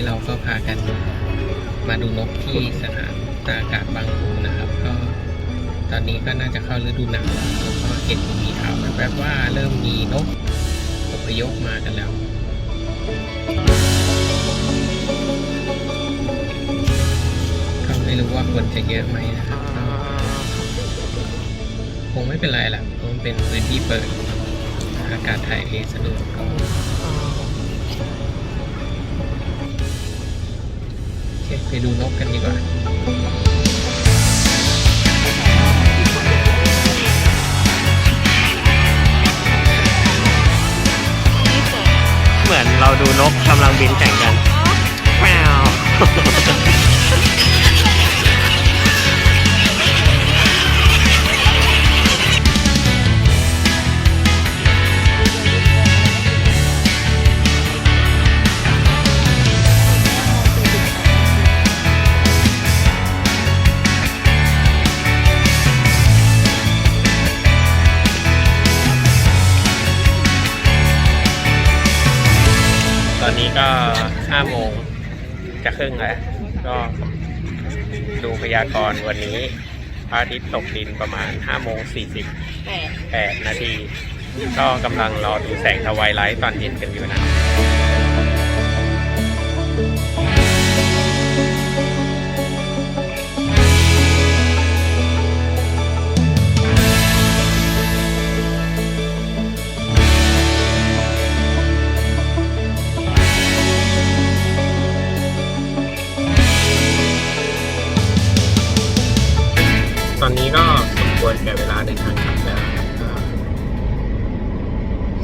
นี้เราก็พากันมาดูนกที่สนามตากอากาศบางปูนะครับ ก็ตอนนี้ก็น่าจะเข้าฤดูหนาวแล้วก็เห็นมีข่าวแบบว่าเริ่มมีนกอพยพมากันแล้วก็ไม่รู้ว่าคนจะเยอะไหมนะครับคงไม่เป็นไรแหละเพราะมันเป็นพื้นที่เปิดอากาศถ่ายเทสะดวกก็ ไปดูนกกันดีกว่าเหมือนเราดูนกกำลังบินแข่งกันแมว นนี้ก็ห้าโมงจะครึ่งแล้ว ก็ดูพยากรณ์วันนี้พระอาทิตย์ตกดินประมาณ5โมง40 8นาที ก็กำลังรอดูแสงทวายไลท์ตอนเย็นกันอยู่นะ สมควรแก่เวลาเดินทางกลับแล้วก็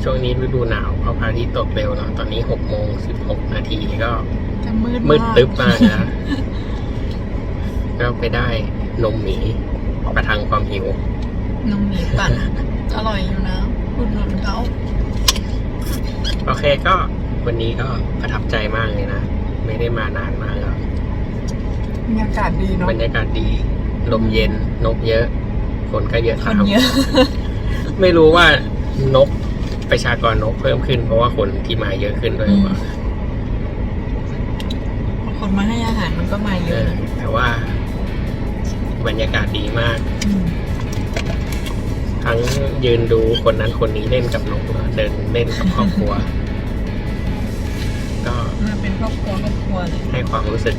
ช่วงนี้ฤดูหนาวเพราะพระอาทิตย์ตกเร็วเนาะตอนนี้6โมง16นาทีก็จะมืดมืดากตึ๊บมากนะก็ไปได้นมหมีประทังความหิว นมหมีปั่นอร่อยอยู่นะอุดหนุนเขาโอเคก็วันนี้ก็ประทับใจมากเลยนะ ไม่ได้มานานมากแล้วบรรยากาศดีเนาะบรรยากาศดี ลมเย็นนกเยอะ คนก็เยอะคตานมเยอะ ไม่รู้ว่านกประชากรนกเพิ่มขึ้น เพราะว่าคนที่มาเยอะขึ้นด้วยหรือเปล่าคนมาให้อาหารมันก็มาเยเออะอแต่ว่า บรรยากาศดีมาก มทั้งยืนดูคนนั้นคนนี้เล่นกับนกแล้วเดินเล่นกับครอบครัว ก็มาเป็นครอบครัวครอบครัวเลยให้ความรู้สึก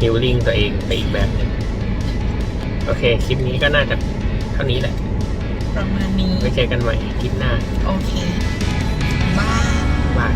ฮิลลิ่งตัวเองไปอีกแบบหนึ่งโอเค คลิปนี้ก็น่าจะเท่านี้แหละประมาณนี้ไว้เจอกันใหม่คลิปหน้า โอเคบาย บาย